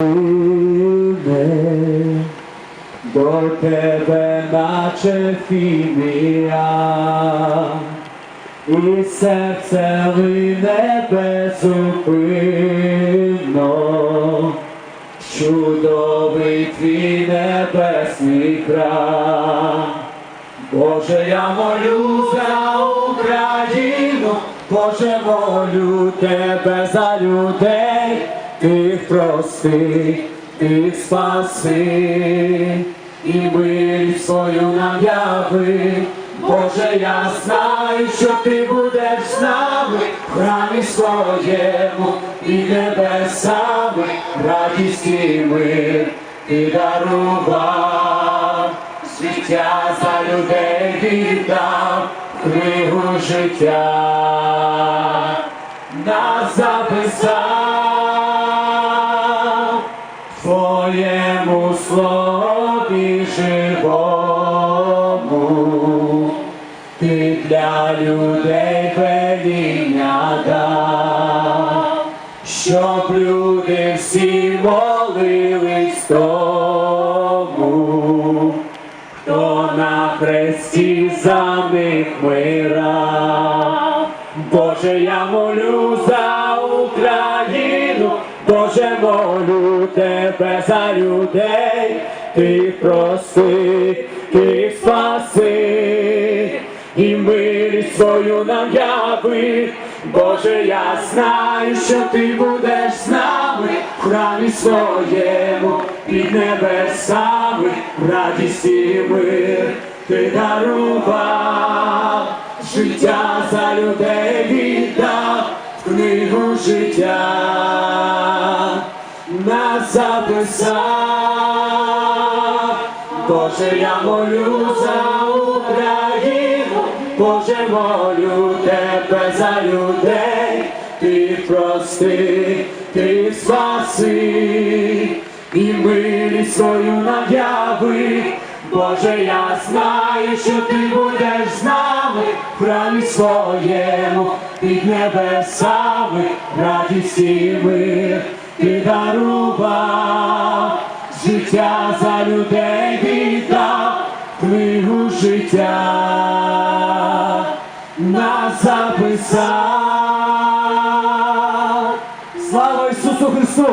Мене до тебе наче фімія, і серце лине безупинно, чудовий твій небесний храм. Боже, я молю за Україну, Боже, молю тебе за людей, тих прости, тих спаси, і милість свою нам яви. Боже, я знаю, що ти будеш з нами в храмі своєму і небесами, радість і ти дарував життя за людей віддав книгу життя нас записав слові живому. Ти для людей веління дав, щоб люди всі молились тому, хто на хресті за них мирав. Боже, я молю за Україну, Боже, молю тебе за людей, ти прости, ти спаси, і милість свою нам яви. Боже, я знаю, що ти будеш з нами в храмі своєму під небесами, радість і мир ти дарував, життя за людей віддав, в книгу життя нас записав. Боже, я молю за Україну, Боже, молю тебе за людей, ти прости, ти спаси, і милість свою нам яви. Боже, я знаю, що ти будеш з нами. В храмі своєму, під небесами, радість і мир ти дарував, життя за людей віддав, книгу життя нас записав. Слава Ісусу Христу!